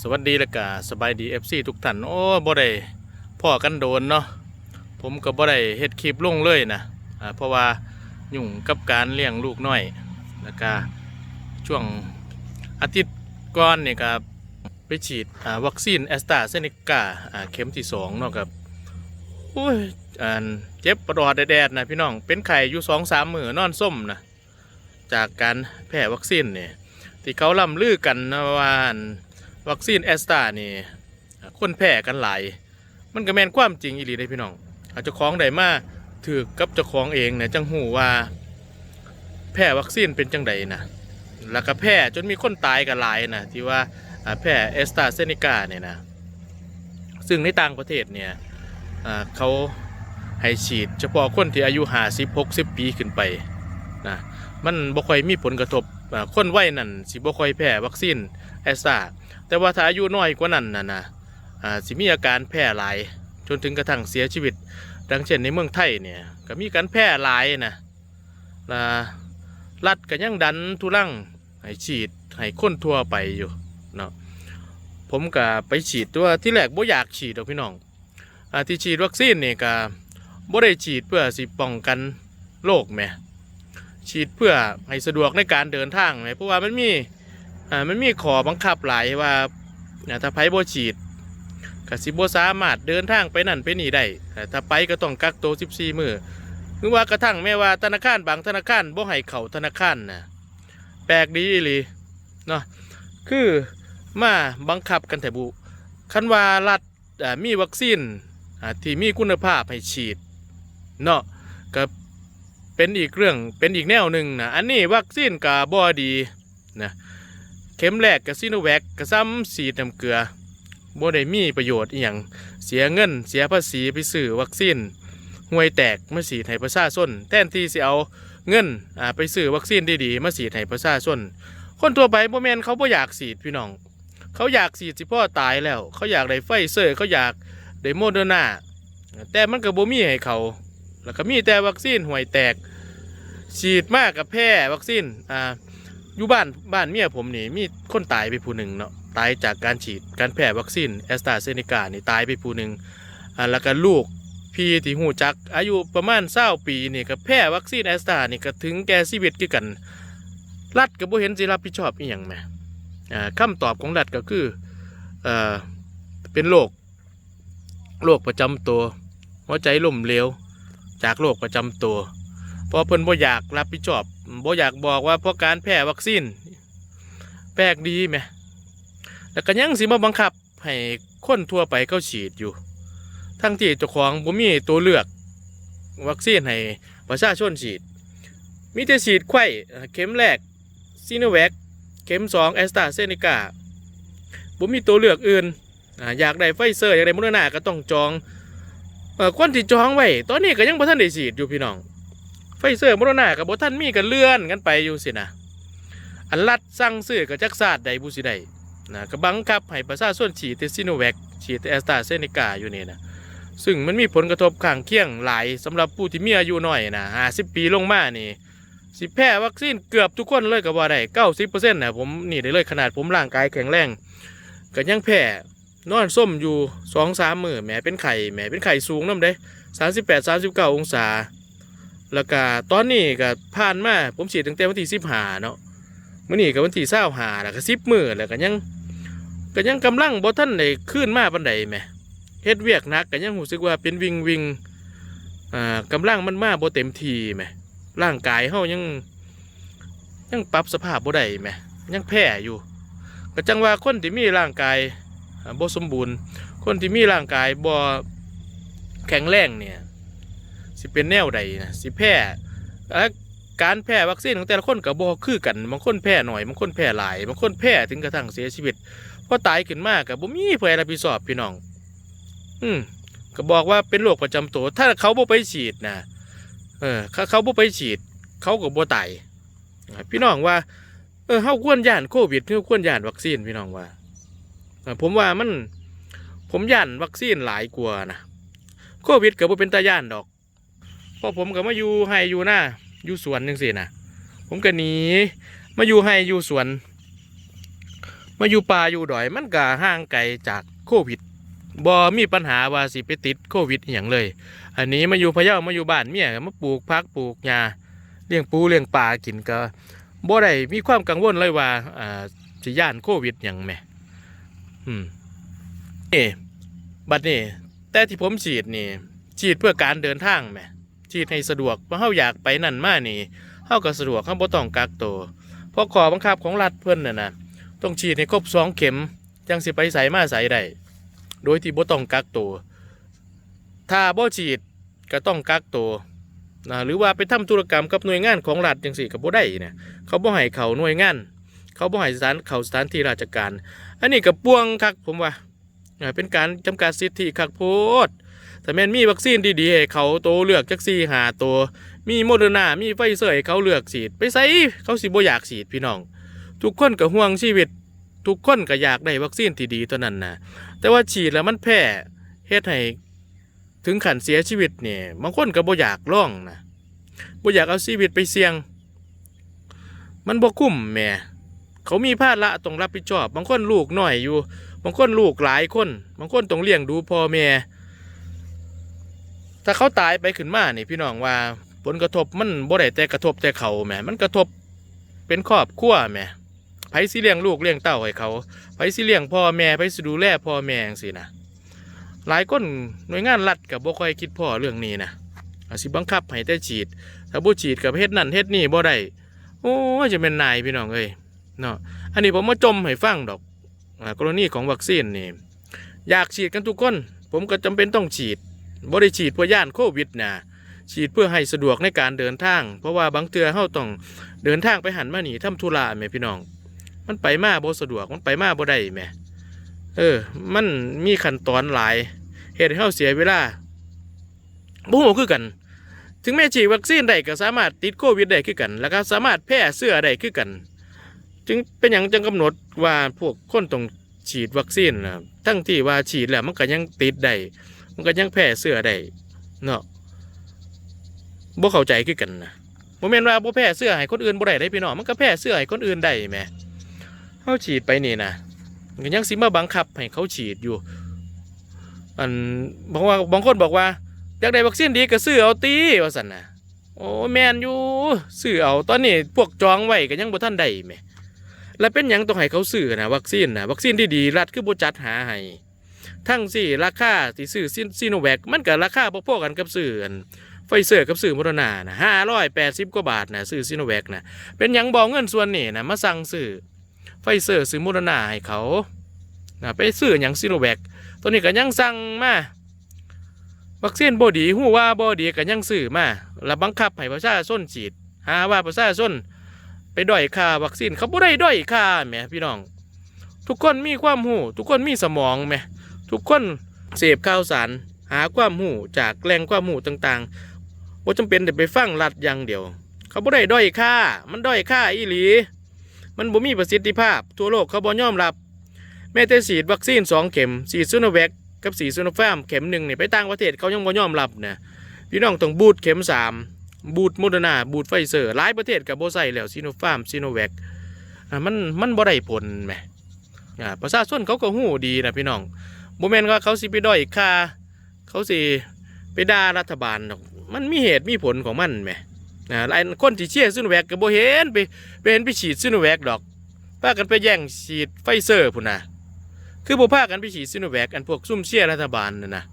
สวัสดีละกาสบายดีเอฟซีทุกท่านโอ้บ่ได้พ่อกันโดนเนาะผมก็บ่ได้เฮ็ดคลิปลงเลยนะอ่าเพราะว่ายุ่งกับการเลี้ยงลูกน้อยแล้วก็ช่วงอาทิตย์ก่อนนี่ก็ไปฉีดอ่าวัคซีนแอสตราเซเนกาอ่าเข็มที่สองเนาะครับโอ้ยอ่านเจ็บประอดแดดๆนะพี่น้องเป็นไข้อยู่สองสามมือนอนส้มนะจากการแพ้วัคซีนเนี่ยที่เขาล่ำลือกันนะว่าอั่น วัคซีนแอสตรานี่คนแพ้กันหลาย มันก็แม่นความจริงอีหลีได้พี่น้องอาจจะของได้มาถือกับเจ้าของเองเนี่ยจังหูว่า แพ้วัคซีนเป็นจังใดนะแล้วก็แพ้จนมีคนตายกันหลายนะที่ว่าแพ้แอสตราเซเนกาเนี่ยนะซึ่งในต่างประเทศเนี่ยเขาให้ฉีดเฉพาะคนที่อายุ50 60ปีขึ้นไปนะมันบ่ค่อยมีผลกระทบคนวัยนั้นสิบ่ค่อยแพ้วัคซีนแอสตรา แต่ว่าถ้าอายุน้อยกว่านั้นนะนะอ่าสิมีอาการแพร่หลายจนถึงกระทั่งเสียชีวิต ดังเช่นในเมืองไทยเนี่ยก็มีการแพร่หลายนะนะรัฐก็ยังดันทุลังให้ฉีดให้คนทั่วไปอยู่เนาะผมก็ไปฉีดตัวที่แรกบ่อยากฉีดดอกพี่น้องอที่ฉีดวัคซีนเนี่ยก็บ่ได้ฉีดเพื่อสิป้องกันโรคแหมฉีดเพื่อให้สะดวกในการเดินทางแหมเพราะว่ามันมี อ่ามันมีขอบังคับหลายว่าถ้าไปบ่ฉีดกสิบ่สามารถเดินทางไปนั่นไปนี่ได้ถ้าไปก็ต้องกักตัว14 มือหรือว่ากระทั่งแม้ว่าธนาคารบางธนาคารบ่ให้เข้าธนาคารนะแปลกดีอีหลีเนาะคือมาบังคับกันแต่บุคันว่ารัฐมีวัคซีนที่มีคุณภาพให้ฉีดเนาะก็เป็นอีกเรื่องเป็นอีกแนวหนึ่งนะอันนี้วัคซีนก็บ่ดีนะ เข็มแรกกับซีโนแวคกับซ้ำสีดน้ำเกลือบ่ได้มีประโยชน์อหย่างเสียเงินเสียภาษีไปซื้อวัคซีนห่วยแตกมาฉีดให้ประชาชนแทนที่สิเอาเงินอ่าไปซื้อวัคซีนดีๆมาฉีดให้ประชาชนคนทั่วไปบ่แม่นเขาบ่อยากฉีดพี่น้อง เขาอยากฉีดสิพ่อตายแล้ว เขาอยากได้ไฟเซอร์ เขาอยากได้โมเดอร์นาแต่มันก็บ่มีให้เขา แล้วก็มีแต่วัคซีนห่วยแตกฉีดมากกับแพร่วัคซีนอ่า อยู่บ้านบ้านเมียผมนี่มีคนตายไปผู้หนึ่งเนาะตายจากการฉีดการแพร่วัคซีนแอสตราเซเนกานี่ตายไปผู้หนึ่งอ่าแล้วก็ลูกพี่ที่หูจักอายุประมาณเศร้าปีนี่ก็แพร่วัคซีนแอสตรานี่ก็ถึงแก่ชีวิตคือกัน รัฐก็บ่เห็นสิรับผิดชอบอีหยังแหมอ่าคำตอบของรัฐก็คือเอ่อเป็นโรคโรคประจำตัวหัวใจล้มเหลวจากโรคประจำตัวเพอเพิ่นบ่อยากรับผิดชอบ บ่อยากบอกว่าเพราะการแพ้วัคซีนแปลกดีไหมแล้วก็ยังสิมาบังคับให้คนทั่วไปเข้าฉีดอยู่ ทั้งที่เจ้าของบ่มีตัวเลือกวัคซีนให้ประชาชนฉีด มีแต่ฉีดไข้เข็มแรกซีโนแวคเข็มสองแอสตราเซเนกาบ่มีตัวเลือกอื่นอยากได้ไฟเซอร์อยากได้โมเดอร์นาก็ต้องจองอคนที่จองไว้ ตอนนี้ก็ยังบ่ทันได้ฉีดอยู่พี่น้อง ฟเซอร์โมโรนากับบท่านมีกันเลื่อนกันไปอยู่สินะอันรัดสั่งซื้อกับจักซาดใดบุสิใดนะก็บังคับให้ประชาชนฉีดซิโนแวคฉีดแอสตราเซเนกาอยู่นี่นะซึ่งมันมีผลกระทบข้างเคียงหลายสำหรับผู้ที่มีอายุน้อยนะห้าสิบปีลงมานี่สิแพ้วัคซีนเกือบทุกคนเลยก็ว่าได้เก้าสิบเปอร์เซ็นต์นะผมนี่ได้เลยขนาดผมร่างกายแข็งแรงก็ยังแพ้นอนส้มอยู่สองสามมือแหมเป็นไข่แหมเป็นไข่สูงน้ำเด้สามสิบแปดสามสิบเก้าองศา แล้วก็ตอนนี้ก็ผ่านมาผมฉีดตั้งแต่วันที่สิบหาเนาะมื่อนี้ก็วันที่เศร้าหาแล้วก็สิบมือแล้วก็ยังก็ยังกำลังบ่ท่านได้ขึ้นมาบันไดแหมเฮ็ดเวียกนักก็ยังรู้สึกว่าเป็นวิงวิงอ่ากำลังมันมาบ่เต็มทีแหมร่างกายเฮายังยังปรับสภาพบ่ได้แหมยังแพ้อยู่ก็จังว่าคนที่มีร่างกายบ่สมบูรณ์ คนที่มีร่างกายบ่แข็งแรงเนี่ย สิเป็นแนวใดนะสิแพร่และการแพร่วัคซีนของแต่ละคนกับบอคือกันบางคนแพร่หน่อยบางคนแพร่หลายบางคนแพร่ถึงกระทั่งเสียชีวิตพอตายขึ้นมากับบ่มีผู้ใดรับผิดชอบพี่น้อง อืมก็บอกว่าเป็นโรคประจำตัว ถ้าเขาบ่ไปฉีดนะเออเขาเขาบ่ไปฉีด เขาก็บ่ตายพี่น้องว่าเออเฮาควรย่านโควิดเฮาควรย่านวัคซีนพี่น้องว่าผมว่ามัน ผมย่านวัคซีนหลายกว่านะโควิดก็บ่เป็นตาย่านดอก อผมก็มาอยู่ให้อยู่หน้าอยู่สวนจังสินะผมก็หนีมาอยู่ให้อยู่สวน มาอยู่ป่าอยู่ดอย มันก็ห่างไกลจากโควิดบ่มีปัญหาว่าสิไปติดโควิดอย่างเลย อันนี้มาอยู่พะเยามาอยู่บ้านเมียมาปลูกพักปลูกหญ้าเลี้ยงปูเลี้ยงปลากินก็บ่ได้มีความกังวลเลยว่าอ่าสิย่านโควิดหยังแหมอืมนี่บัดนี้แต่ที่ผมฉีดนี่ฉีดเพื่อการเดินทางแหม ฉีดให้สะดวกเพราะเฮาอยากไปนั่นมานี่เฮาก็สะดวกเฮาบ่ต้องกักตัวเพราะข้อบังคับของรัฐเพิ่นน่ะนะต้องฉีดให้ครบสองเข็มจังสิไปไสมาไสได้โดยที่บ่ต้องกักตัวถ้าบ่ฉีดก็ต้องกักตัวนะหรือว่าไปทำธุรกรรมกับหน่วยงานของรัฐจังสี่กับบ่ได้เนี่ยเขาบ่ให้เขาหน่วยงาน เขาบ่ให้สถานเขาสถานที่ราชการ อันนี้กับป่วงคักผมว่าอ่าเป็นการจำกัดสิทธิคักโพด แต่แม่นมีวัคซีนดีๆให้เขาโตเลือกจักซี่หาตัว มีโมเดอร์นามีไฟเซอร์ให้เขาเลือกฉีด ไปใส่เขาสิบ่อยากฉีดพี่น้อง ทุกคนก็ห่วงชีวิต ทุกคนก็อยากได้วัคซีนที่ดีตัวนั้นนะแต่ว่าฉีดแล้วมันแพ้เฮ็ดให้ถึงขันเสียชีวิตเนี่ยบางคนก็บ่อยากล่องนะบ่อยากเอาชีวิตไปเสี่ยง มันบ่คุ้มแม่เขามีภาระต้องรับผิดชอบ บางคนลูกน้อยอยู่ บางคนลูกหลายคน บางคนต้องเลี้ยงดูพ่อแม่ ถ้าเขาตายไปขึ้นมานี่พี่น้องว่าผลกระทบมันบ่ได้แต่กระทบแต่เขาแหมมันกระทบเป็นครอบครัวแหมไผสิเลี้ยงลูกเลี้ยงเต้าให้เขาไผสิเลี้ยงพ่อแม่ไผสิดูแลพ่อแม่จังซี่นะหลายคนหน่วยงานรัฐกับบ่ค่อยคิดพ่อเรื่องนี้นะอาสิบังคับให้แต่ฉีด ถ้าบ่ฉีดกับเฮ็ดนั่นเฮ็ดนี่บ่ได้โอ้จะเป็นนายพี่น้องเอ้ยเนาะอันนี้ผมมาจมให้ฟังดอกกรณีของวัคซีนนี่อยากฉีดกันทุกคน ผมก็จำเป็นต้องฉีด บ่ได้ฉีดเพื่อย่านโควิดนะฉีดเพื่อให้สะดวกในการเดินทาง เพราะว่าบางเทือเฮาต้องเดินทางไปหันมาหนี่ทำธุระแม่พี่น้อง มันไปมาบ่สะดวกมันไปมาบ่ได้แม่เออ มันมีขั้นตอนหลายเหตุให้เราเสียเวลาบ่ฮู้คือกัน ถึงแม้ฉีดวัคซีนได้ก็สามารถติดโควิดได้คือกัน แล้วก็สามารถแพร่เสื้อได้คือกัน จึงเป็นอย่างจังกำหนดว่าพวกคนต้องฉีดวัคซีนนะทั้งที่ว่าฉีดแล้วมันก็ยังติดได้ มันก็ยังแพร่เสื้อได้เนาะบ่เข้าใจคือกันนะบ่แม่นว่าบ่แพร่เสื้อให้คนอื่นบ่ได้ได้พี่น้องมันก็แพร่เสื้อให้คนอื่นได้แหมเฮาฉีดไปนี่นะก็ยังสิมาบังคับให้เขาฉีดอยู่อันบอกว่าบางคนบอกว่าอยากได้วัคซีนดีก็ซื้อเอาตีว่าสันนะโอ้แมนอยู่ซื้อเอาตอนนี้พวกจองไว้ก็ยังบ่ทันได้แหมแล้วเป็นหยังต้องให้เขาซื้อนะวัคซีนนะวัคซีนที่ดีรัฐคือบ่จัดหาให้ ทั้งสี่ราคาที่ซื้อซีโนแวคมันก็ราคาพอๆกันกับซื้อไฟเซอร์กับซื้อโมโดนานะห้าร้อยแปดสิบกว่าบาทนะซื้อซีโนแวคนะเป็นยังบอกเงินส่วนนี้นะมาสั่งซื้อไฟเซอร์ซื้อโมอร์นาให้เขานะไปซื้ออย่างซีโนแวคตัวนี้ก็ยังสั่งมาวัคซีนบอดีหูว่าบอดีก็ยังซื้อมาแล้วบังคับให้ประชาชนฉีดหาว่าประชาชนไปด้อยค่าวัคซีนเขาบ่ได้ด้อยค่าแหมพี่น้อง ทุกคนมีความหูทุกคนมีสมองแหม ทุกคนเสพข่าวสาร หาความหูจากแหล่งความหูต่างๆว่าจำเป็นแต่ไปฟังรัดอย่างเดียว เขาบ่ได้ด้อยค่า มันด้อยค่าอีหลี มันบ่มีประสิทธิภาพ ทั่วโลกเขาบ่ยอมรับ แม้แต่ฉีดวัคซีนสองเข็มฉีดซูโนแวคกับฉีดซูโนฟาร์มเข็มหนึ่งเนี่ยไปต่างประเทศเขายังบ่ยอมรับนะพี่น้องต้องบูดเข็มสามบูดโมเดอร์นาบูดไฟเซอร์หลายประเทศกับโบใส่แล้วซีโนฟาร์มซีโนแวคมันมันบ่ได้ผลแหมอ่าประชาชนเขาก็หู้ดีนะพี่น้อง บ่แมนว่าเขาสิไปด้อยค่าเขาสิไปด่ารัฐบาลหรอกมันมีเหตุมีผลของมันแหมอ่าหลายคนที่เชียร์ซีโนแวคก็บ่เห็นไปไปเห็นไปฉีดซิโนแวคดอกพากันไปแย่งฉีดไฟเซอร์พุ่นนะคือบ่พากันไปฉีดซิโนแวคอันพวกซุ่มเชียร์รัฐบาลน่ะนะ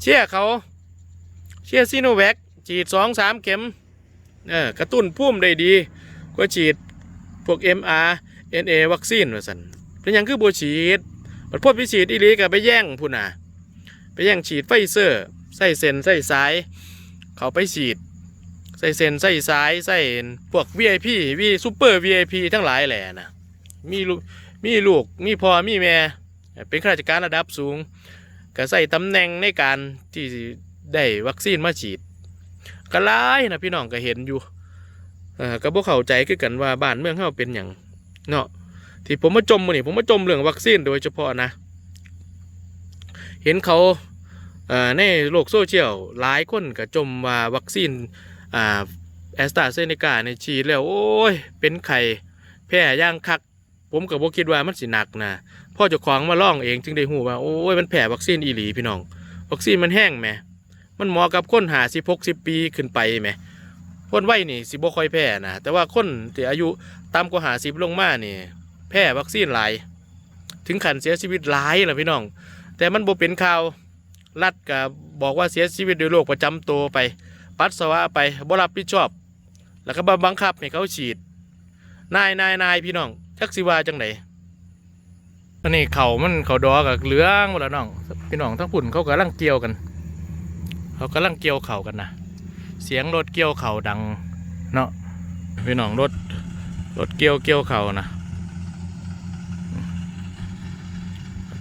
เชียร์เขาเชียร์ซิโนแวคฉีดสองสามเข็มเออกระตุ้นพุ่มได้ดีกว่าฉีดพวก MR NA วัคซีนว่าสันเป็นหยังคือบ่ฉีด บัดพวกไปฉีดอีลีก็ไปแย่งพุ่นน่ะ ไปแย่งฉีดไฟเซอร์ใส่เส้นใส่สาย เขาไปฉีด ใส่เส้นใส่สายใส่พวก VIP วีซูเปอร์ VIP ทั้งหลายแหละนะมีลูกมีลูกมีพ่อมีแม่เป็นข้าราชการระดับสูง ก็ใส่ตำแหน่งในการที่ได้วัคซีนมาฉีดก็หลายนะพี่น้องก็เห็นอยู่เออก็บ่เข้าใจคือกันว่าบ้านเมืองเฮาเป็นอย่างเนาะ ที่ผมมาจมมื้อนี่ผมมาจมเรื่องวัคซีนโดยเฉพาะนะ เห็นเขาเอ่อในโลกโซเชียลหลายคนก็จมว่าวัคซีนแอสตราเซเนกาในฉีดแล้ว โอ้ย เป็นไข่แพ้ย่างคัก ผมก็บ่คิดว่ามันสิหนักนะพ่อเจ้าของมาล่องเองจึงได้ฮู้ว่า โอ้ย มันแพ้วัคซีนอีหลีพี่น้อง วัคซีนมันแห้งแหม มันเหมาะกับคนหาสิบหกสิบปีขึ้นไปแหมคนวัยนี่สิบ่ค่อยแพ้นะแต่ว่าคนที่อายุต่ำกว่าหาสิบลงมานี่ แพ้วัคซีนหลาย ถึงขันเสียชีวิตหลายล่ะพี่น้อง แต่มันบ่เป็นข่าวรัฐก็บบอกว่าเสียชีวิตด้วยโรคประจำตัวไป ปัสสาวะไปบ่รับผิดชอบ แล้วก็บังคับให้เขาฉีด นายนายนายพี่น้องจักสิว่าจังไดอันนี้เขามันเขาดอกับเหลืองหมดแล้วน้องพี่น้องทั้งปุ่นเขากำลังเกี่ยวกัน เขากำลังเกี่ยวเข่ากันนะเสียงรถเกี่ยวเข่าดังเนาะพี่น้องรถรถเกี่ยวเกี่ยวเข่านะอา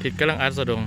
ทิดกำลังอัดสะดง